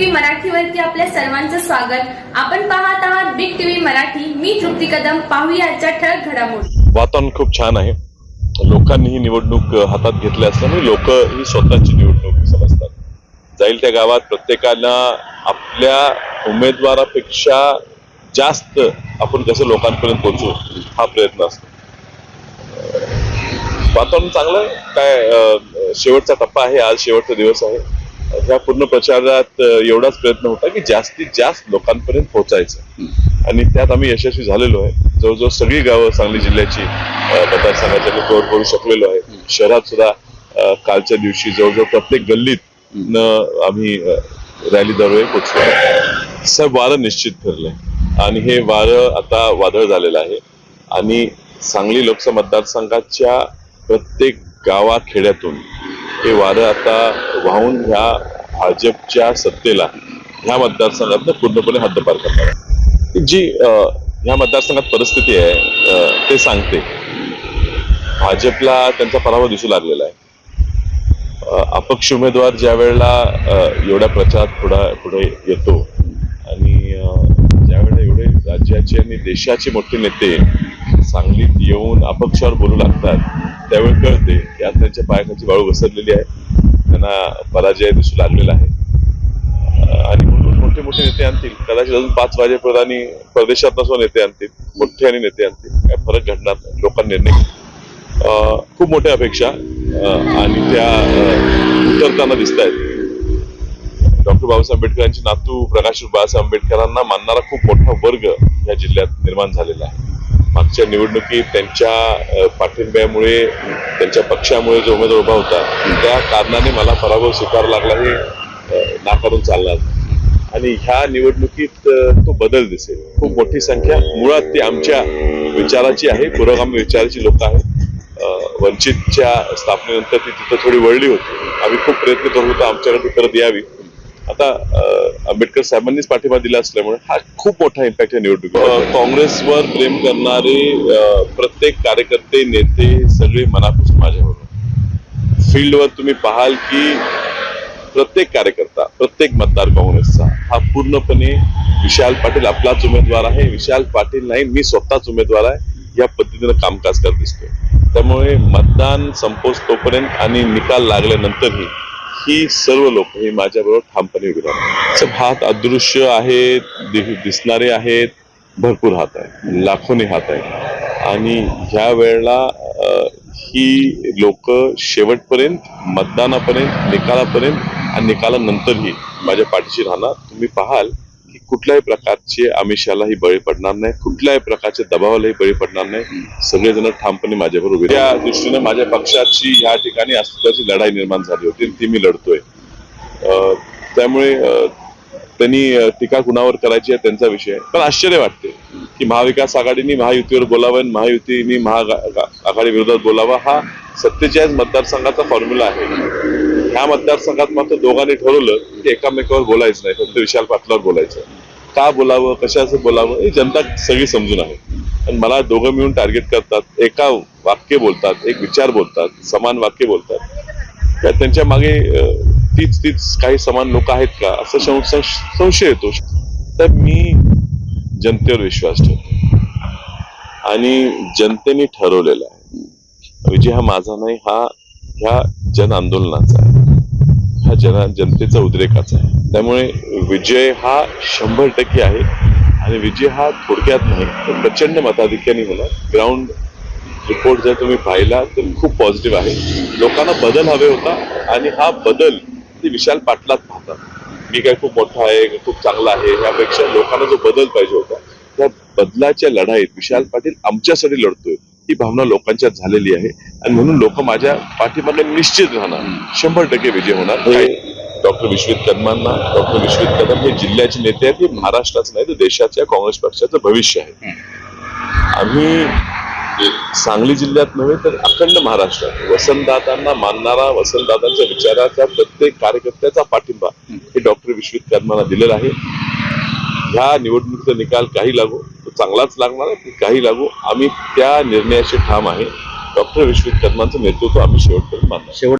मराठीवरती आपल्या सर्वांचं स्वागत. आपण पाहत आहात बिग टीव्ही मराठी. मी तृप्ती कदम. पाहूया ठळक घडामोडी. वातावरण खूप छान आहे. लोकांनी ही निवडणूक हातात घेतली असल्यामुळे लोक ही स्वतःची निवडणूक समजतात. जाईल त्या गावात प्रत्येकाला आपल्या उमेदवारापेक्षा जास्त आपण कसं लोकांपर्यंत पोहोचू हा प्रयत्न असतो. वातावरण चांगलं काय शेवटचा टप्पा आहे. आज शेवटचा दिवस आहे. ह्या पूर्ण प्रचारात एवढाच प्रयत्न होता की जास्तीत जास्त लोकांपर्यंत पोहोचायचं. आणि त्यात आम्ही यशस्वी झालेलो आहे. जवळजवळ सगळी गावं सांगली जिल्ह्याची मतदारसंघाच्या कव्हर करू शकलेलो आहे. शहरात सुद्धा कालच्या दिवशी जवळजवळ प्रत्येक गल्लीत आम्ही रॅली दरवेळी पोचलो आहे. वारं निश्चित ठरलंय. आणि हे वारं आता वादळ झालेलं आहे. आणि सांगली लोकसभा मतदारसंघाच्या प्रत्येक गावाखेड्यातून ते वारं आता वाहून ह्या भाजपच्या सत्तेला ह्या मतदारसंघातनं पूर्णपणे हद्दपार करणार आहे. जी ह्या मतदारसंघात परिस्थिती आहे ते सांगते. भाजपला त्यांचा पराभव दिसू लागलेला आहे. अपक्ष उमेदवार ज्या वेळेला एवढ्या प्रचारात पुढा पुढे येतो आणि ज्यावेळेला ज्या वेळेला एवढे राज्याचे आणि देशाचे मोठे नेते सांगलीत येऊन अपक्षावर बोलू लागतात त्यावेळी कळते की आता त्यांच्या पायाखाची वाळू घसरलेली आहे. त्यांना पराजय दिसू लागलेला आहे. आणि म्हणून मोठे मोठे नेते आणतील. कदाचित अजून पाच वाजेपर्यंत आणि परदेशात नसून नेते आणतील. मोठे आणि नेते आणतील. काय फरक घडणार नाही. लोकांनी निर्णय खूप मोठ्या अपेक्षा आणि त्या उतरताना दिसत आहेत डॉक्टर बाबासाहेब आंबेडकरांचे नातू प्रकाश बाबासाहेब आंबेडकरांना मानणारा खूप मोठा वर्ग या जिल्ह्यात निर्माण झालेला आहे. मागच्या निवडणुकीत त्यांच्या पाठिंब्यामुळे त्यांच्या पक्षामुळे जो उमेदवार उभा होता त्या कारणाने मला पराभव स्वीकारावा लागला हे नाकारून चालणार आणि ह्या निवडणुकीत तो बदल दिसेल. खूप मोठी संख्या. मुळात ती आमच्या विचाराची आहे. पुरोगामी विचाराची लोक आहेत. वंचितच्या स्थापनेनंतर ती तिथं थोडी वळली होती. आम्ही खूप प्रयत्न करत होतो आमच्याकडे ती परत यावी. आता आंबेडकर साहेबांनीच पाठिंबा दिला असल्यामुळे हा खूप मोठा इम्पॅक्ट या निवडणुकीत काँग्रेसवर प्रेम करणारे प्रत्येक कार्यकर्ते नेते सगळे मनापासून माझ्याबरोबर फील्डवर तुम्ही पाहाल की प्रत्येक कार्यकर्ता प्रत्येक मतदार काँग्रेसचा हा पूर्णपणे विशाल पाटील आपलाच उमेदवार आहे. विशाल पाटील नाही मी स्वतःच उमेदवार आहे. या पद्धतीनं कामकाज करत दिसतोय. त्यामुळे मतदान संपोच तोपर्यंत आणि निकाल लागल्यानंतरही ही सर्व लोक हे माझ्याबरोबर ठामपणे उभे राहतात. सब हात अदृश्य आहेत दिसणारे आहेत भरपूर हात आहेत लाखोनी हात आहेत. आणि ह्या वेळेला ही लोक शेवटपर्यंत मतदानापर्यंत निकालापर्यंत आणि निकालानंतरही माझ्या पाठीशी राहणार. तुम्ही पाहाल की कुठल्याही प्रकारचे आमिषालाही बळी पडणार नाही कुठल्याही प्रकारच्या दबावालाही बळी पडणार नाही. सगळेजण ठामपणे माझ्याबरोबर उभे त्या दृष्टीने माझ्या पक्षाची ह्या ठिकाणी अस्तित्वाची लढाई निर्माण झाली होती आणि ती मी लढतोय. त्यामुळे त्यांनी टीका कुणावर करायची आहे त्यांचा विषय पण आश्चर्य वाटते की महाविकास आघाडीने महायुतीवर बोलावं आणि महायुतीने महाआघाडी विरोधात बोलावा हा सत्तेचाळीस मतदारसंघाचा फॉर्म्युला आहे. ह्या मतदारसंघात मात्र दोघांनी ठरवलं की एकामेकावर बोलायचं नाही फक्त विशाल पाटलावर बोलायचं. का बोलावं कशाचं बोलावं हे जनता सगळी समजून आहे. आणि मला दोघं मिळून टार्गेट करतात एका वाक्य बोलतात एक विचार बोलतात समान वाक्य बोलतात. त्या त्यांच्या मागे तीच तीच काही समान लोक आहेत का असं संशय येतो. तर मी जनतेवर विश्वास ठेवतो. आणि जनतेने ठरवलेला आहे. विजय हा माझा नाही हा ह्या जन आंदोलनाचा आहे. हा जना जनतेचा उद्रेकाचा आहे. त्यामुळे विजय हा शंभर टक्के आहे आणि विजय हा थोडक्यात नाही तर प्रचंड मताधिक्याने होणार. ग्राउंड रिपोर्ट जर तुम्ही पाहिला तर खूप पॉझिटिव्ह आहे. लोकांना बदल हवे होता आणि हा बदल ते विशाल पाटलात पाहतात. मी काय खूप मोठा आहे खूप चांगला आहे यापेक्षा लोकांना जो बदल पाहिजे होता त्या बदलाच्या लढाईत विशाल पाटील आमच्यासाठी लढतोय. ही भावना लोकांच्यात झालेली आहे. आणि म्हणून लोक माझ्या पाठीमागे निश्चित राहणार. शंभर टक्के विजय होणार. डॉक्टर विश्वित कदमांना डॉक्टर विश्वित कदम हे जिल्ह्याचे नेते आहेत हे महाराष्ट्राचं नाही तर देशाच्या काँग्रेस पक्षाचं भविष्य आहे. आम्ही सांगली जिल्ह्यात नव्हे तर अखंड महाराष्ट्रात वसंतदादांना मानणारा वसंतदादांच्या विचाराचा प्रत्येक कार्यकर्त्याचा पाठिंबा हे. डॉक्टर विश्वित कदमांना दिलेला आहे. ह्या निवडणुकीचा निकाल काही लागू. चांगलाच लागणार आहे काही लागू. आम्ही त्या निर्णयाशी ठाम आहे. डॉक्टर विश्वित कदमांचं नेतृत्व आम्ही शेवटपर्यंत मानणार. शेवट